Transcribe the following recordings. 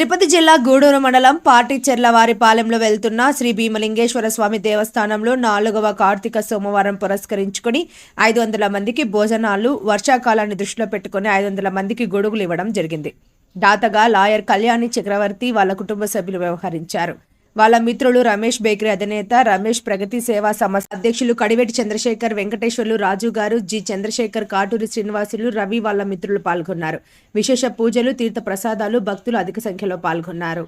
తిరుపతి జిల్లా గూడూరు మండలం పాటిచెర్లవారిపాలెంలో వెళ్తున్న శ్రీ భీమలింగేశ్వర స్వామి దేవస్థానంలో నాలుగవ కార్తీక సోమవారం పురస్కరించుకుని ఐదు వందల మందికి భోజనాలు వర్షాకాలాన్ని దృష్టిలో పెట్టుకుని ఐదు వందల మందికి గొడుగులు ఇవ్వడం జరిగింది. దాతగా లాయర్ కళ్యాణి చక్రవర్తి వాళ్ళ కుటుంబ సభ్యులు వ్యవహరించారు. వాళ్ళ మిత్రులు రమేష్ బేకరీ అధినేత రమేష్ ప్రగతి సేవా సంస్థ అధ్యక్షులు కడివెట్టి చంద్రశేఖర్ వెంకటేశ్వర్లు రాజు గారు జి చంద్రశేఖర్ కాటూరి శ్రీనివాసులు రవి వాళ్ళ మిత్రులు పాల్గొన్నారు. విశేష పూజలు తీర్థ ప్రసాదాలు భక్తులు అధిక సంఖ్యలో పాల్గొన్నారు.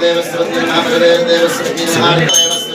देवस्वती नाम देवस्वती नाम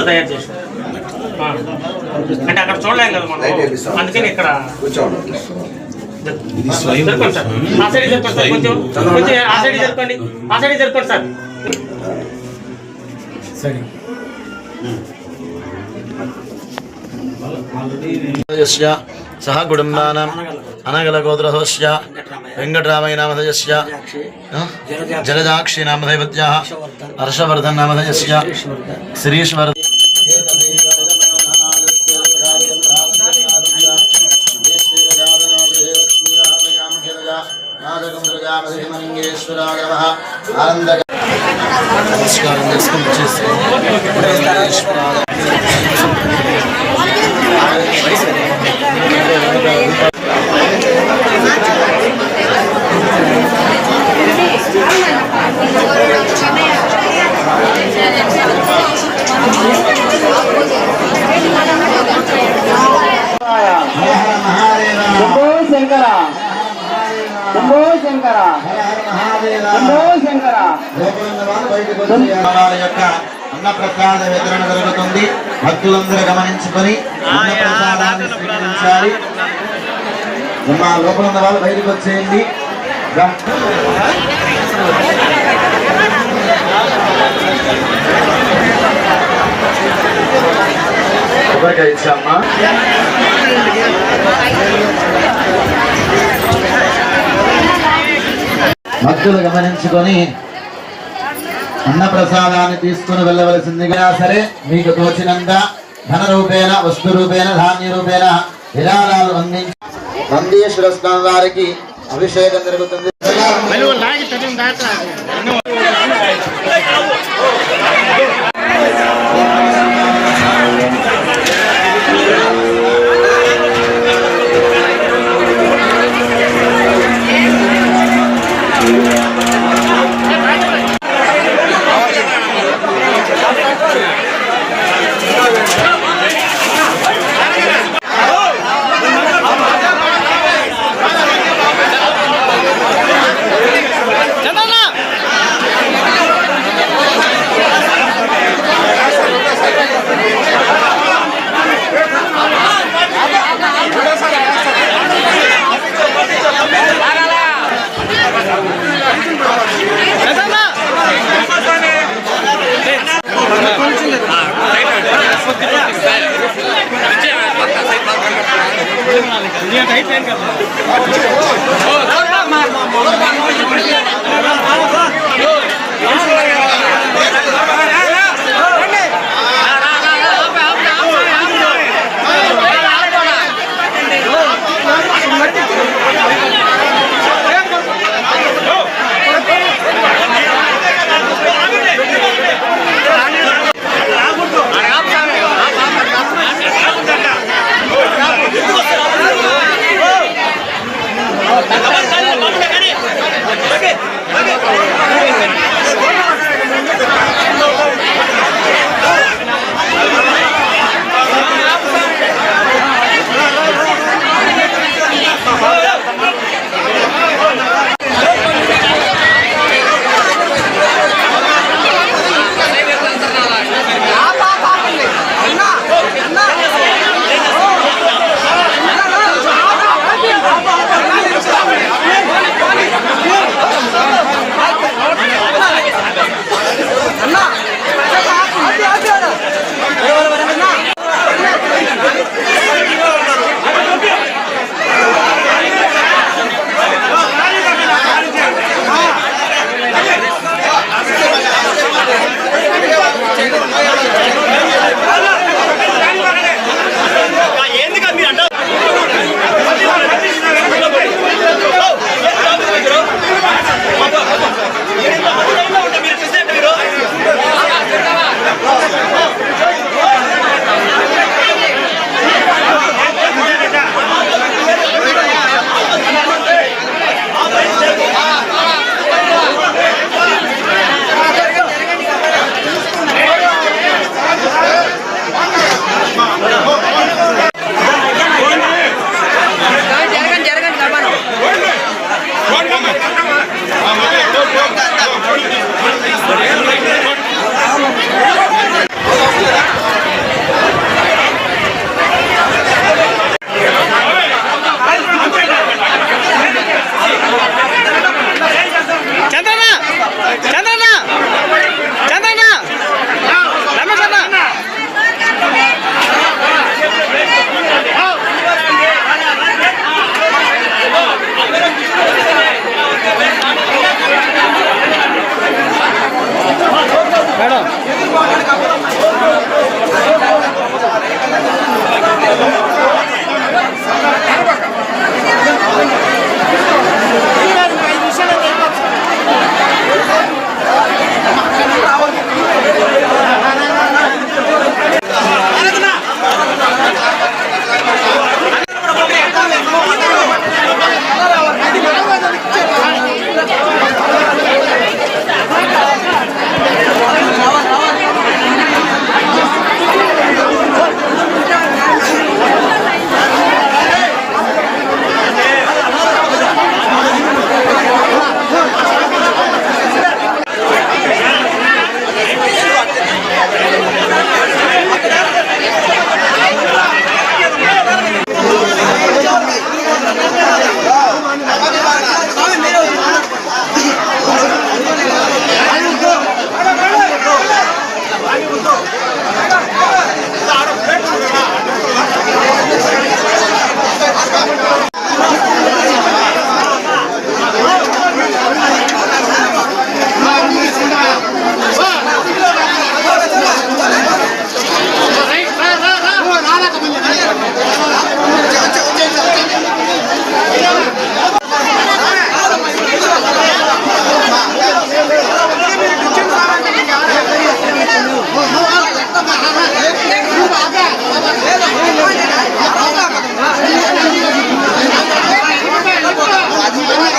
మట్టితో తయారు చేసి అంటే అక్కడ చూడలేం కదా మనం. అందుకని ఇక్కడ జరపండి సార్. ఆ సైడ్ జరపండి సార్. కొంచెం కొంచెం ఆ సైడ్ జరపండి ఆ సైడ్ జరపండి సార్. సహ కుటుంబానాం అనగలగోద్రహస్య వెంకటరామయ్య నామధేయస్య జలజాక్షి నామధైవత్యాः హర్షవర్ధన్ నామధేయస్య శ్రీశ్వర్ నమస్కారం. చేసుకుని వచ్చేసి శంభో శంభో శంకర. శంభో శంకర. యొక్క అన్నప్రసాద వితరణ జరుగుతుంది. భక్తులందరూ గమనించుకొని అన్నప్రసాదాన్ని స్వీకరించాలి. మా లోపల ఉన్న వాళ్ళు బయటకు వచ్చేయండి. ఇచ్చామ్మా భక్తులు గమనించుకొని అన్న ప్రసాదాన్ని తీసుకుని వెళ్ళవలసిందిగా సరే మీకు తోచినంత ధన రూపేణ వస్తు రూపేణ ధాన్య రూపేణ విరాళాలు అందించి నందీశ్వర స్వామి వారికి అభిషేకం జరుగుతుంది. ahí, venga. No, no, no,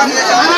Obrigado.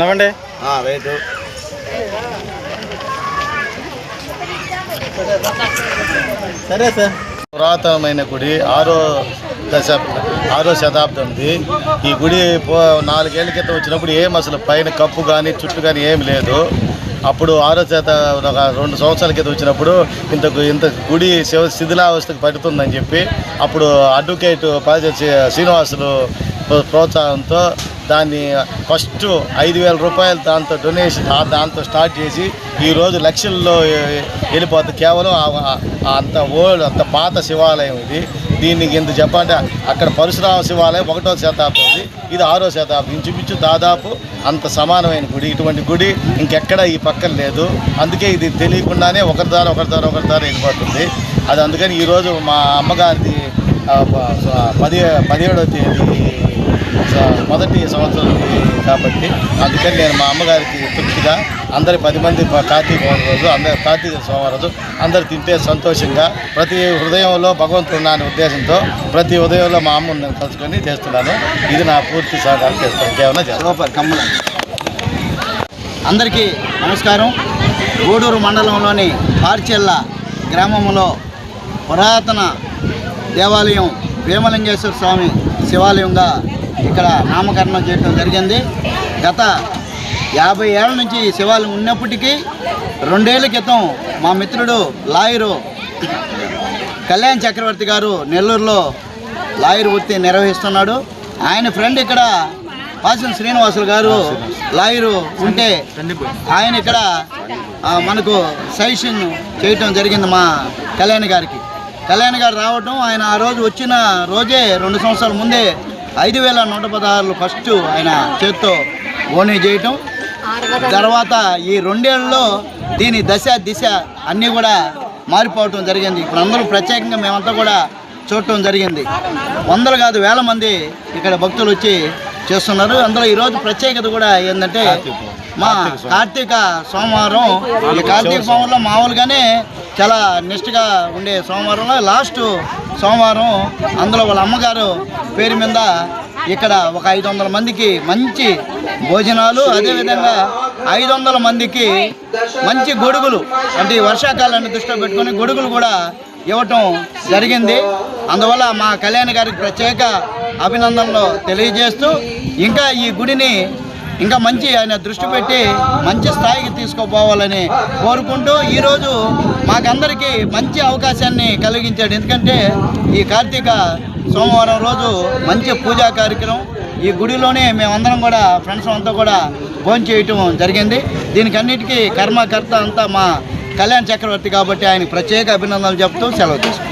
నవ్వండి. రైతు సరే సార్. పురాతనమైన గుడి ఆరో దశ ఆరో శతాబ్దంది. ఈ గుడి పో నాలుగేళ్ళ క్రితం వచ్చినప్పుడు ఏం అసలు పైన కప్పు కానీ చుట్టూ కానీ ఏం లేదు. అప్పుడు ఆరో శత ఒక రెండు సంవత్సరాల క్రితం వచ్చినప్పుడు ఇంత ఇంత గుడి శివ శిథిలావస్థకు పడుతుందని చెప్పి అప్పుడు అడ్వకేట్ పాజ శ్రీనివాసులు ప్రోత్సాహంతో దాన్ని ఫస్ట్ ఐదు వేల రూపాయలు దాంతో డొనేషన్ దాంతో స్టార్ట్ చేసి ఈరోజు లక్షల్లో వెళ్ళిపోతుంది కేవలం అంత ఓల్డ్ అంత పాత శివాలయం ఇది. దీనికి ఇంత చెప్పంటే అక్కడ పరశురామ శివాలయం ఒకటో శతాబ్దం ఇది ఇది ఆరో శతాబ్దం. ఇంచుమించు దాదాపు అంత సమానమైన గుడి. ఇటువంటి గుడి ఇంకెక్కడ ఈ పక్కన లేదు. అందుకే ఇది తెలియకుండానే ఒకరి ద్వారా ఒకరి ద్వారా ఒకరి ద్వారా వెళ్ళిపోతుంది. అది అందుకని ఈరోజు మా అమ్మగారిది పది పదిహేడో తేదీ మొదటి సంవత్సరం కాబట్టి అందుకని నేను మా అమ్మగారికి తృప్తిగా అందరి పది మంది కార్తీక రోజు అందరి కార్తీక సోమవారం రోజు అందరు తింటే సంతోషంగా ప్రతి హృదయంలో భగవంతుడు ఉన్న అనే ఉద్దేశంతో ప్రతి ఉదయంలో మా అమ్మని నేను కలుసుకొని చేస్తున్నాను. ఇది నా పూర్తి సహకారం చేస్తాను. కేవలం చేస్తాను. అందరికీ నమస్కారం. గూడూరు మండలంలోని పార్చెల్ల గ్రామంలో పురాతన దేవాలయం భీమలింగేశ్వర స్వామి శివాలయంగా ఇక్కడ నామకరణం చేయడం జరిగింది. గత యాభై ఏళ్ళ నుంచి శివాలయం ఉన్నప్పటికీ రెండేళ్ళ క్రితం మా మిత్రుడు లాయరు కళ్యాణ్ చక్రవర్తి గారు నెల్లూరులో లాయర్ వృత్తి నిర్వహిస్తున్నాడు. ఆయన ఫ్రెండ్ ఇక్కడ పాసిన శ్రీనివాసులు గారు లాయరు ఉంటే ఆయన ఇక్కడ మనకు సజెషన్ చేయటం జరిగింది మా కళ్యాణ్ గారికి. కళ్యాణ్ గారు రావటం ఆయన ఆ రోజు వచ్చిన రోజే రెండు సంవత్సరాల ముందే ఐదు వేల నూట పదహారులు ఫస్ట్ ఆయన చేత్తో ఓనీ చేయటం తర్వాత ఈ రెండేళ్ళలో దీని దశ దిశ అన్నీ కూడా మారిపోవటం జరిగింది. ఇప్పుడు అందరూ ప్రత్యేకంగా మేమంతా కూడా చూడటం జరిగింది. వందలు కాదు వేల మంది ఇక్కడ భక్తులు వచ్చి చేస్తున్నారు. అందులో ఈరోజు ప్రత్యేకత కూడా ఏంటంటే మా కార్తీక సోమవారం ఈ కార్తీక సోమవారంలో మామూలుగానే చాలా నిష్ఠగా ఉండే సోమవారంలో లాస్ట్ సోమవారం అందులో వాళ్ళ అమ్మగారు పేరు మీద ఇక్కడ ఒక ఐదు వందల మందికి మంచి భోజనాలు అదేవిధంగా ఐదు వందల మందికి మంచి గొడుగులు. అంటే ఈ వర్షాకాలాన్ని దృష్టిలో పెట్టుకొని గొడుగులు కూడా ఇవ్వటం జరిగింది. అందువల్ల మా కళ్యాణ్ గారికి ప్రత్యేక అభినందనలు తెలియజేస్తూ ఇంకా ఈ గుడిని ఇంకా మంచి ఆయన దృష్టి పెట్టి మంచి స్థాయికి తీసుకుపోవాలని కోరుకుంటూ ఈరోజు మాకందరికీ మంచి అవకాశాన్ని కలిగించాడు. ఎందుకంటే ఈ కార్తీక సోమవారం రోజు మంచి పూజా కార్యక్రమం. ఈ గుడిలోనే మేమందరం కూడా ఫ్రెండ్స్ అంతా కూడా భోజనం చేయటం జరిగింది. దీనికన్నిటికీ కర్మకర్త అంతా మా కళ్యాణ్ చక్రవర్తి కాబట్టి ఆయనకు ప్రత్యేక అభినందనలు చెప్తూ సెలవు తీసుకుంటాం